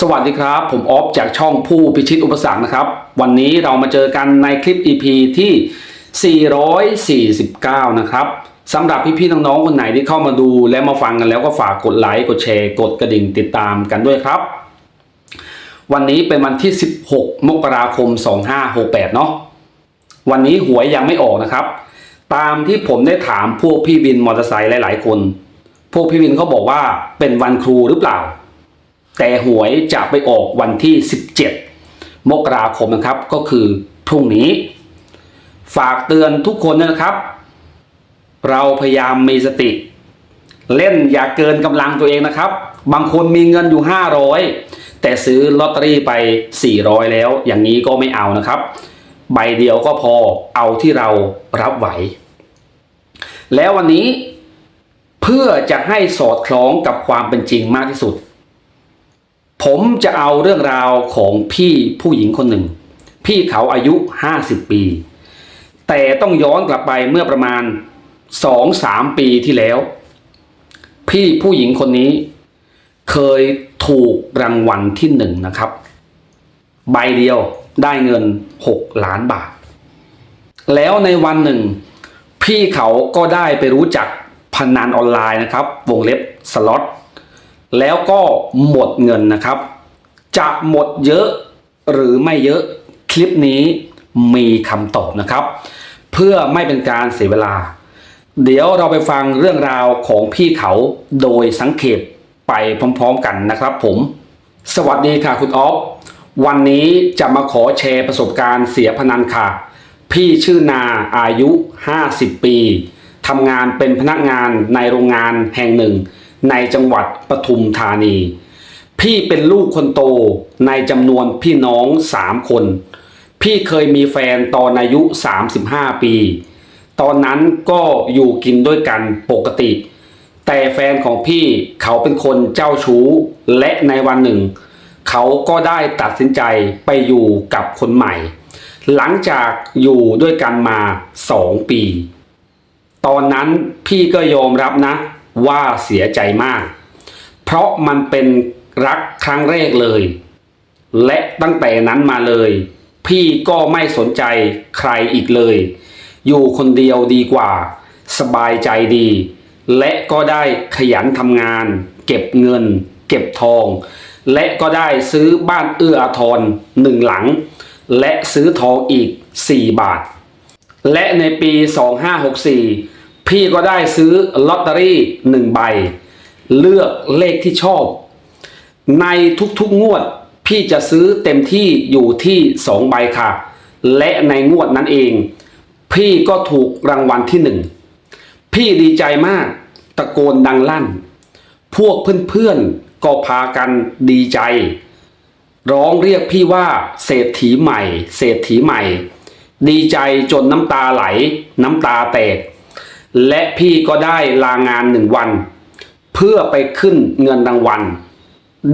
สวัสดีครับ ผมออฟจากช่องผู้พิชิตอุปสรรคนะครับ วันนี้เรามาเจอกันในคลิป EP ที่ 449 นะครับสำหรับพี่ๆน้องๆคนไหนที่เข้ามาดูและมาฟังกันแล้วก็ฝากกดไลค์กดแชร์กดกระดิ่งติดตามกันด้วยครับ วันนี้เป็นวันที่ 16 มกราคม 2568 เนาะวันนี้หวยยังไม่ออกนะครับ ตามที่ผมได้ถามพวกพี่วินมอเตอร์ไซค์หลาย ๆ คน พวกพี่วินเขาบอกว่าเป็นวันครูหรือเปล่า แต่หวยจะไปออกวันที่ 17 มกราคมนะครับก็คือพรุ่งนี้ ฝากเตือนทุกคนนะครับ เราพยายามมีสติ เล่นอย่าเกินกำลังตัวเองนะครับ บางคนมีเงินอยู่ 500 แต่ซื้อลอตเตอรี่ไป 400 แล้ว อย่างนี้ก็ไม่เอานะครับ ใบเดียวก็พอเอาที่เรารับไหว แล้ววันนี้เพื่อจะให้สอดคล้องกับความเป็นจริงมากที่สุด ผมจะเอาเรื่องราวของพี่ผู้หญิงคนหนึ่ง พี่เขาอายุ 50 ปี แต่ต้องย้อนกลับไปเมื่อประมาณ 2-3 ปีที่แล้ว พี่ผู้หญิงคนนี้ เคยถูกรางวัลที่หนึ่งนะครับ ใบเดียวได้เงิน 6 ล้านบาท แล้วในวันหนึ่ง พี่เขาก็ได้ไปรู้จักพนันออนไลน์นะครับ วงเล็บสล็อต แล้วก็หมดเงินนะครับ จะหมดเยอะหรือไม่เยอะคลิปนี้มีคำตอบนะครับ เพื่อไม่เป็นการเสียเวลา เดี๋ยวเราไปฟังเรื่องราวของพี่เขาโดยสังเขปไปพร้อมๆกันนะครับผม สวัสดีค่ะคุณออฟวันนี้จะมาขอแชร์ประสบการณ์เสียพนันค่ะ พี่ชื่อนาอายุ 50 ปีทำงานเป็นพนักงานในโรงงานแห่งหนึ่ง ในจังหวัดปทุมธานี พี่เป็นลูกคนโตในจำนวนพี่น้องสามคน พี่เคยมีแฟนตอนอายุ 35 ปี ตอนนั้นก็อยู่กินด้วยกันปกติ แต่แฟนของพี่เขาเป็นคนเจ้าชู้ และในวันหนึ่ง เขาก็ได้ตัดสินใจไปอยู่กับคนใหม่ หลังจากอยู่ด้วยกันมาสองปี ตอนนั้นพี่ก็ยอมรับนะ ว่าเสียใจมาก เพราะมันเป็นรักครั้งแรกเลย และตั้งแต่นั้นมาเลย พี่ก็ไม่สนใจใครอีกเลย อยู่คนเดียวดีกว่า สบายใจดี และก็ได้ขยันทำงาน เก็บเงิน เก็บทอง และก็ได้ซื้อบ้านเอื้ออาทรหนึ่งหลัง และซื้อทองอีก 4 บาท และในปี 2564 พี่ก็ได้ซื้อลอตเตอรี่หนึ่งใบ เลือกเลขที่ชอบ ในทุกๆงวดพี่จะซื้อเต็มที่อยู่ที่สองใบค่ะ และในงวดนั้นเอง พี่ก็ถูกรางวัลที่หนึ่งพี่ดีใจมากตะโกนดังลั่น พวกเพื่อนๆก็พากันดีใจ ร้องเรียกพี่ว่าเศรษฐีใหม่ เศรษฐีใหม่ ดีใจจนน้ำตาไหล น้ำตาแตก และพี่ก็ได้ลางานหนึ่งวัน เพื่อไปขึ้นเงินรางวัล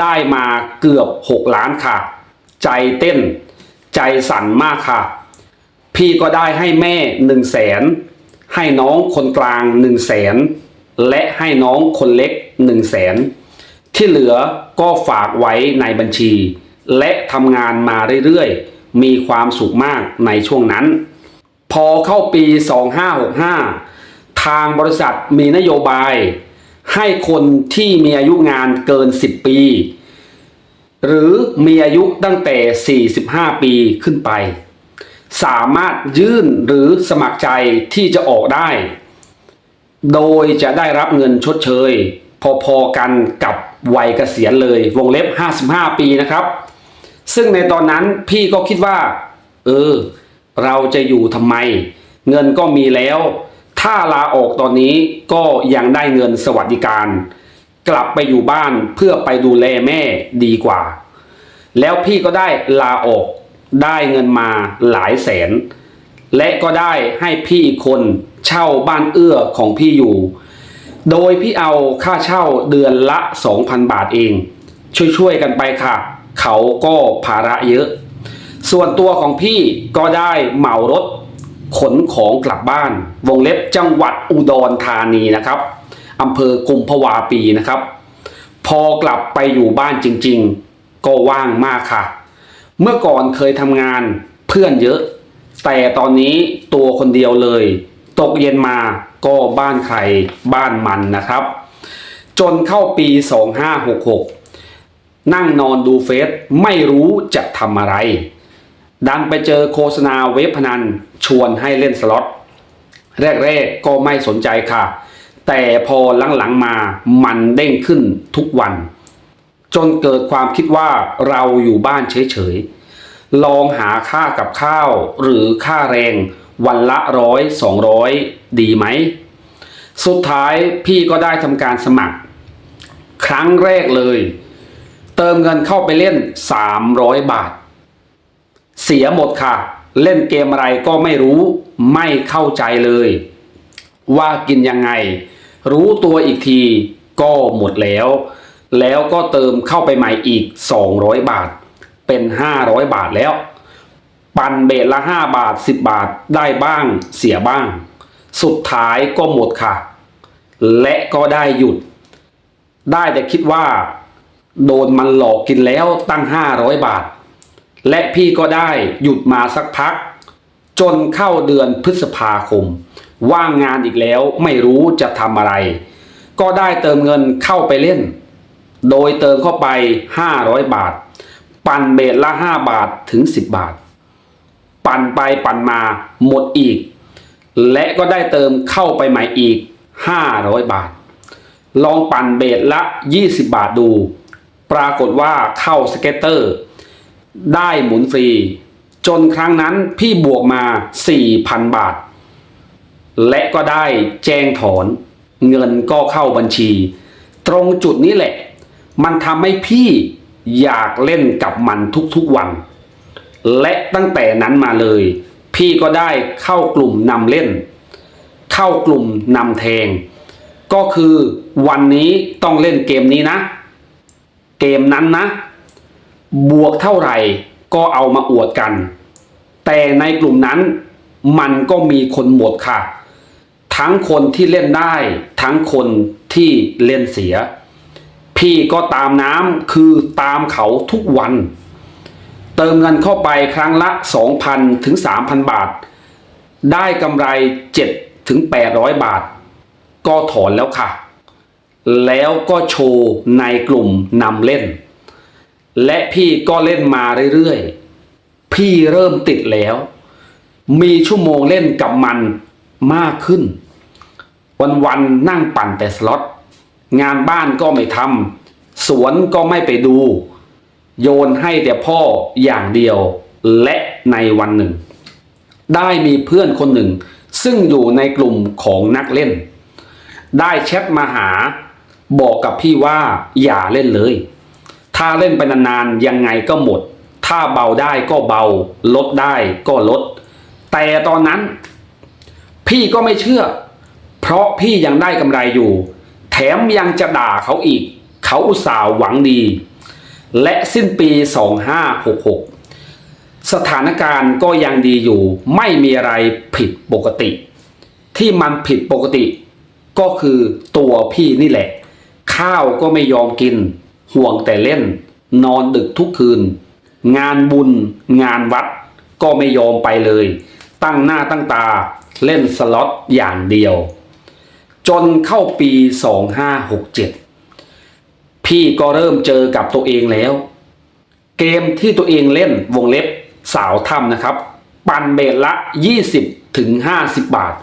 ได้มาเกือบ 6 ล้านค่ะ ใจเต้น ใจสั่นมากค่ะ พี่ก็ได้ให้แม่1นึ่งแสนให้น้องคนกลาง1นึ่งแสนและให้น้องคนเล็ก1นึ่งแสนที่เหลือก็ฝากไว้ในบัญชี และทำงานมาเรื่อยๆ มีความสุขมากในช่วงนั้น พอเข้าปี 2565 ทางบริษัทมีนโยบาย ให้คนที่มีอายุงานเกิน 10 ปี หรือมีอายุตั้งแต่ 45 ปีขึ้นไป สามารถยื่นหรือสมัครใจที่จะออกได้ โดยจะได้รับเงินชดเชย พอๆกันกับวัยเกษียณเลยวงเล็บ 55 ปีนะครับ ซึ่งในตอนนั้นพี่ก็คิดว่า เออ เราจะอยู่ทำไม เงินก็มีแล้ว ถ้าลาออกตอนนี้ก็ยังได้เงินสวัสดิการ กลับไปอยู่บ้านเพื่อไปดูแลแม่ดีกว่า แล้วพี่ก็ได้ลาออกได้เงินมาหลายแสน และก็ได้ให้พี่อีกคนเช่าบ้านเอื้อของพี่อยู่ โดยพี่เอาค่าเช่าเดือนละ 2,000 บาทเอง ช่วยๆกันไปค่ะ เขาก็ภาระเยอะ ส่วนตัวของพี่ก็ได้เหมารถ ขนของกลับบ้าน วงเล็บจังหวัดอุดรธานีนะครับอำเภอกุมภาวาปีนะครับ พอกลับไปอยู่บ้านจริงๆ ก็ว่างมากค่ะ เมื่อก่อนเคยทำงานเพื่อนเยอะ แต่ตอนนี้ตัวคนเดียวเลย ตกเย็นมาก็บ้านใครบ้านมันนะครับ จนเข้าปี 2566 นั่งนอนดูเฟซไม่รู้จะทำอะไร ดันไปเจอโฆษณาเว็บพนัน ชวนให้เล่นสล็อตแรกๆก็ไม่สนใจค่ะ แต่พอหลังๆมามันเด้งขึ้นทุกวัน จนเกิดความคิดว่าเราอยู่บ้านเฉยๆ ลองหาค่ากับข้าว หรือค่าแรงวันละร้อยสองร้อยดีไหม สุดท้ายพี่ก็ได้ทำการสมัคร ครั้งแรกเลย เติมเงินเข้าไปเล่น 300 บาท เสียหมดค่ะ เล่นเกมอะไรก็ไม่รู้ไม่เข้าใจเลย ว่ากินยังไง รู้ตัวอีกทีก็หมดแล้ว แล้วก็เติมเข้าไปใหม่อีก 200 บาท เป็น 500 บาทแล้ว ปันเบทละ 5 บาท 10 บาทได้บ้างเสียบ้าง สุดท้ายก็หมดค่ะ และก็ได้หยุด ได้แต่คิดว่า โดนมันหลอกกินแล้วตั้ง 500 บาท และพี่ก็ได้หยุดมาสักพัก จนเข้าเดือนพฤษภาคม ว่างงานอีกแล้วไม่รู้จะทำอะไร ก็ได้เติมเงินเข้าไปเล่น โดยเติมเข้าไป 500 บาท ปั่นเบทละ 5 บาทถึง 10 บาท ปั่นไปปั่นมาหมดอีก และก็ได้เติมเข้าไปใหม่อีก 500 บาท ลองปั่นเบทละ 20 บาทดู ปรากฏว่าเข้าสเก็ตเตอร์ ได้หมุนฟรี จนครั้งนั้นพี่บวกมา 4,000 บาท และก็ได้แจ้งถอน เงินก็เข้าบัญชี ตรงจุดนี้แหละ มันทำให้พี่อยากเล่นกับมันทุกๆวัน และตั้งแต่นั้นมาเลย พี่ก็ได้เข้ากลุ่มนำเล่น เข้ากลุ่มนำแทง ก็คือวันนี้ต้องเล่นเกมนี้นะ เกมนั้นนะ บวกเท่าไหร่ก็เอามาอวดกัน แต่ในกลุ่มนั้นมันก็มีคนหมดค่ะ ทั้งคนที่เล่นได้ ทั้งคนที่เล่นเสีย พี่ก็ตามน้ำคือตามเขาทุกวัน เติมเงินเข้าไปครั้งละ 2,000 ถึง 3,000 บาท ได้กำไร 7 ถึง 800 บาท ก็ถอนแล้วค่ะ แล้วก็โชว์ในกลุ่มนำเล่น และพี่ก็เล่นมาเรื่อยๆ พี่เริ่มติดแล้ว มีชั่วโมงเล่นกับมันมากขึ้น วันๆนั่งปั่นแต่สล็อตงานบ้านก็ไม่ทำสวนก็ไม่ไปดู โยนให้แต่พ่ออย่างเดียว และในวันหนึ่ง ได้มีเพื่อนคนหนึ่ง ซึ่งอยู่ในกลุ่มของนักเล่น ได้แชทมาหา บอกกับพี่ว่าอย่าเล่นเลย ถ้าเล่นไปนานๆยังไงก็หมด ถ้าเบาได้ก็เบา ลดได้ก็ลด แต่ตอนนั้น พี่ก็ไม่เชื่อ เพราะพี่ยังได้กำไรอยู่ แถมยังจะด่าเขาอีก เขาอุตส่าห์หวังดี และสิ้นปี 2566 สถานการณ์ก็ยังดีอยู่ ไม่มีอะไรผิดปกติ ที่มันผิดปกติ ก็คือตัวพี่นี่แหละ ข้าวก็ไม่ยอมกิน ห่วงแต่เล่น นอนดึกทุกคืน งานบุญ งานวัด ก็ไม่ยอมไปเลย ตั้งหน้าตั้งตาเล่นสล็อตอย่างเดียว จนเข้าปี 2567 พี่ก็เริ่มเจอกับตัวเองแล้ว เกมที่ตัวเองเล่นวงเล็บสาวถ้ำนะครับ ปันเบทละ 20ถึง50 บาท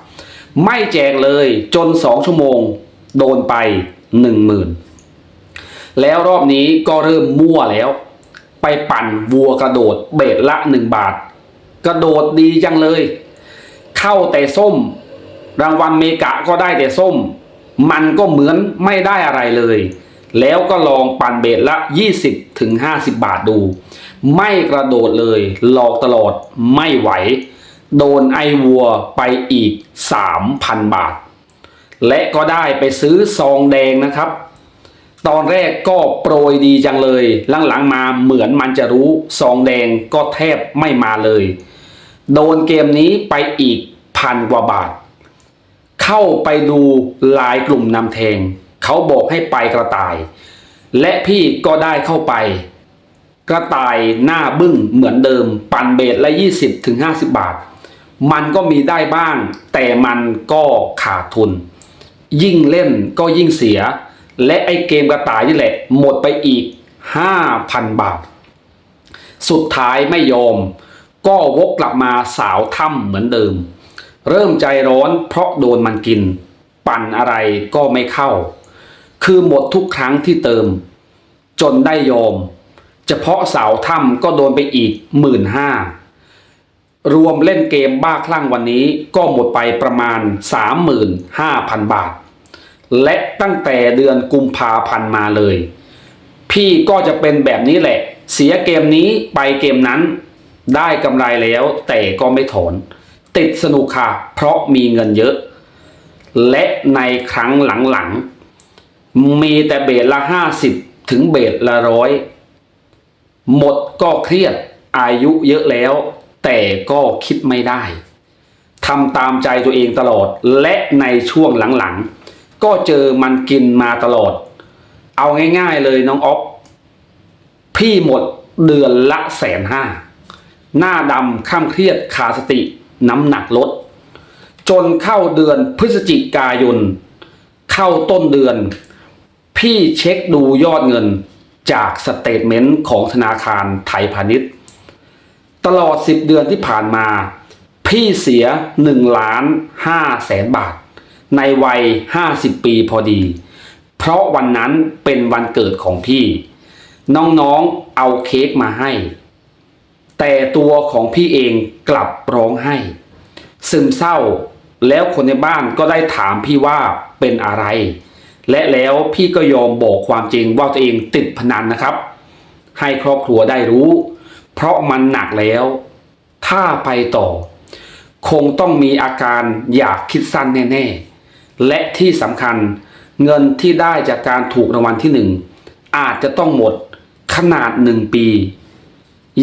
ไม่แจกเลยจน 2 ชั่วโมง โดนไป 10,000 แล้วรอบนี้ก็เริ่มมั่วแล้ว ไปปั่นวัวกระโดดเบทละ1บาท กระโดดดีจังเลย เข้าแต่ส้ม รางวัลเมกะก็ได้แต่ส้ม มันก็เหมือนไม่ได้อะไรเลย แล้วก็ลองปั่นเบทละ 20ถึง50 บาทดู ไม่กระโดดเลย หลอกตลอดไม่ไหว โดนไอวัวไปอีก 3,000 บาท และก็ได้ไปซื้อซองแดงนะครับ ตอนแรกก็โปรยดีจังเลย หลังๆมาเหมือนมันจะรู้ซองแดงก็แทบไม่มาเลย โดนเกมนี้ไปอีกพันกว่าบาท เข้าไปดูลายกลุ่มนำแทง เขาบอกให้ไปกระต่าย และพี่ก็ได้เข้าไป กระต่ายหน้าบึ้งเหมือนเดิม ปั่นเบสละ20ถึง50บาท มันก็มีได้บ้าง แต่มันก็ขาดทุน ยิ่งเล่นก็ยิ่งเสีย และไอเกมกระต่ายนี่แหละ หมดไปอีก 5,000 บาท สุดท้ายไม่ยอม ก็วกกลับมาสาวถ้ำเหมือนเดิม เริ่มใจร้อนเพราะโดนมันกิน ปั่นอะไรก็ไม่เข้า คือหมดทุกครั้งที่เติม จนได้ยอม เฉพาะสาวถ้ำก็โดนไปอีกหมื่นห้ารวมเล่นเกมบ้าคลั่งวันนี้ก็หมดไปประมาณ 35,000 บาท และตั้งแต่เดือนกุมภาพันธ์มาเลย พี่ก็จะเป็นแบบนี้แหละ เสียเกมนี้ไปเกมนั้น ได้กำไรแล้วแต่ก็ไม่ถอน ติดสนุกค่ะ เพราะมีเงินเยอะ และในครั้งหลังๆ มีแต่เบสละห้าสิบถึงเบสละร้อยหมดก็เครียดอายุเยอะแล้ว แต่ก็คิดไม่ได้ทำตามใจตัวเองตลอดและในช่วงหลังๆ ก็เจอมันกินมาตลอด เอาง่าย ๆ เลยน้องอ๊อฟพี่หมดเดือนละแสนห้าหน้าดำข้ามเครียดขาดสติ น้ำหนักลด จนเข้าเดือนพฤศจิกายน เข้าต้นเดือน พี่เช็คดูยอดเงินจากสเตทเมนต์ของธนาคารไทยพาณิชย์ ตลอด 10 เดือนที่ผ่านมา พี่เสีย1ล้าน5แสนบาท ในวัย 50 ปีพอดี เพราะวันนั้นเป็นวันเกิดของพี่ น้องๆเอาเค้กมาให้ แต่ตัวของพี่เองกลับร้องไห้ ซึมเศร้าแล้วคนในบ้านก็ได้ถามพี่ว่าเป็นอะไร และแล้วพี่ก็ยอมบอกความจริงว่าตัวเองติดพนันนะครับ ให้ครอบครัวได้รู้ เพราะมันหนักแล้ว ถ้าไปต่อ คงต้องมีอาการอยากคิดสั้นแน่ ๆ และที่สำคัญเงินที่ได้จากการถูกรางวัลที่หนึ่งอาจจะต้องหมดขนาดหนึ่งปี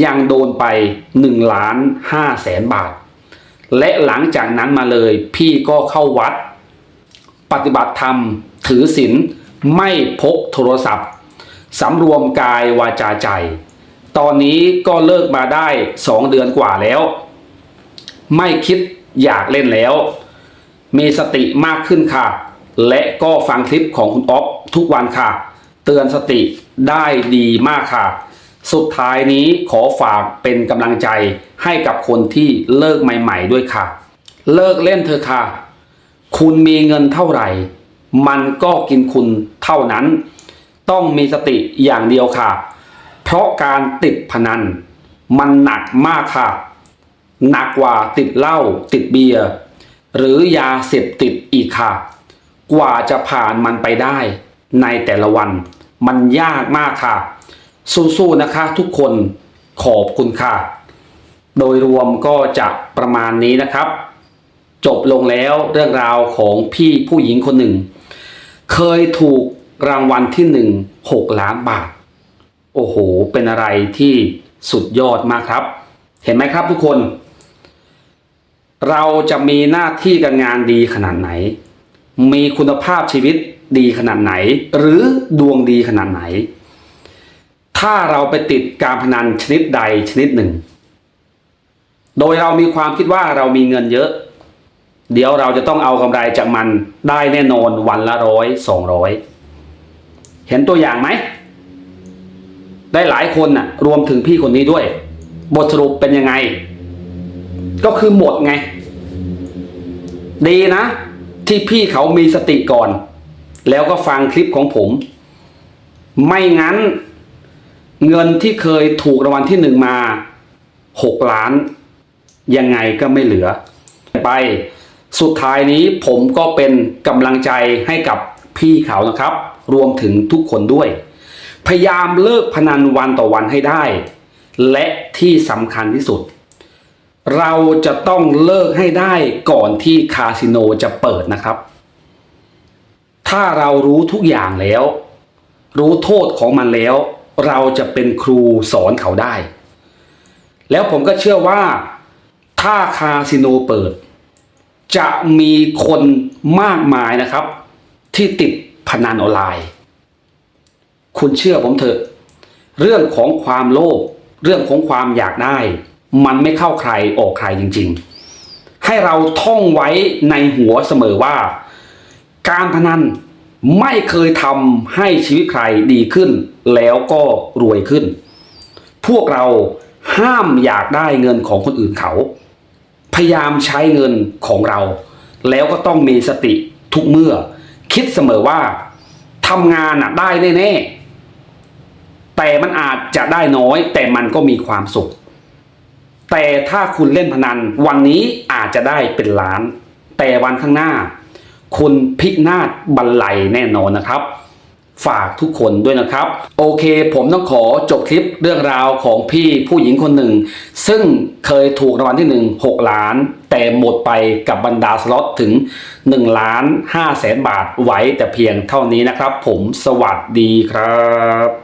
ยังโดนไป1ล้าน5แสนบาท และหลังจากนั้นมาเลยพี่ก็เข้าวัด ปฏิบัติธรรม ถือศีลไม่พกโทรศัพท์สำรวมกายวาจาใจ ตอนนี้ก็เลิกมาได้2เดือนกว่าแล้ว ไม่คิดอยากเล่นแล้ว มีสติมากขึ้นค่ะ และก็ฟังคลิปของคุณอ๊อฟทุกวันค่ะ เตือนสติได้ดีมากค่ะ สุดท้ายนี้ขอฝากเป็นกำลังใจให้กับคนที่เลิกใหม่ ๆ ด้วยค่ะ เลิกเล่นเถอค่ะ คุณมีเงินเท่าไหร่ มันก็กินคุณเท่านั้น ต้องมีสติอย่างเดียวค่ะ เพราะการติดพนัน มันหนักมากค่ะ หนักกว่าติดเหล้าติดเบียร์ หรือยาเสพติดอีกค่ะ กว่าจะผ่านมันไปได้ ในแต่ละวัน มันยากมากค่ะ สู้ๆนะคะทุกคนขอบคุณค่ะ โดยรวมก็จะประมาณนี้นะครับ จบลงแล้วเรื่องราวของพี่ผู้หญิงคนหนึ่ง เคยถูกรางวัลที่หนึ่งหกล้านบาท โอ้โห เป็นอะไรที่สุดยอดมากครับ เห็นไหมครับทุกคน เราจะมีหน้าที่การงานดีขนาดไหน มีคุณภาพชีวิตดีขนาดไหน หรือดวงดีขนาดไหน ถ้าเราไปติดการพนันชนิดใดชนิดหนึ่ง โดยเรามีความคิดว่าเรามีเงินเยอะ เดี๋ยวเราจะต้องเอากำไรจากมันได้แน่นอนวันละร้อยสองร้อยเห็นตัวอย่างไหม ได้หลายคนน่ะ รวมถึงพี่คนนี้ด้วย บทสรุปเป็นยังไง ก็คือหมดไง ดีนะ ที่พี่เขามีสติก่อน แล้วก็ฟังคลิปของผม ไม่งั้น เงินที่เคยถูกรางวัลที่หนึ่งมาหกล้าน ยังไงก็ไม่เหลือ ไปสุดท้ายนี้ผมก็เป็นกำลังใจให้กับพี่เขานะครับ รวมถึงทุกคนด้วย พยายามเลิกพนันวันต่อวันให้ได้ และที่สำคัญที่สุด เราจะต้องเลิกให้ได้ก่อนที่คาสิโนจะเปิดนะครับ ถ้าเรารู้ทุกอย่างแล้ว รู้โทษของมันแล้ว เราจะเป็นครูสอนเขาได้ แล้วผมก็เชื่อว่า ถ้าคาสิโนเปิด จะมีคนมากมายนะครับ ที่ติดพนันออนไลน์ คุณเชื่อผมเถอะ เรื่องของความโลภเรื่องของความอยากได้ มันไม่เข้าใครออกใครจริง ๆ ให้เราท่องไว้ในหัวเสมอว่า การพนันไม่เคยทำให้ชีวิตใครดีขึ้น แล้วก็รวยขึ้น พวกเราห้ามอยากได้เงินของคนอื่นเขา พยายามใช้เงินของเรา แล้วก็ต้องมีสติทุกเมื่อ คิดเสมอว่าทำงานน่ะได้แน่ๆแต่มันอาจจะได้น้อย แต่มันก็มีความสุข แต่ถ้าคุณเล่นพนันวันนี้อาจจะได้เป็นล้าน แต่วันข้างหน้า คุณพินาศบันไลแน่นอนนะครับ ฝากทุกคนด้วยนะครับ โอเค ผมต้องขอจบคลิปเรื่องราวของพี่ผู้หญิงคนหนึ่ง ซึ่งเคยถูกรางวัลที่ 1 6 ล้าน แต่หมดไปกับบรรดาสล็อตถึง1ล้าน5แสนบาทไว้แต่เพียงเท่านี้นะครับ ผมสวัสดีครับ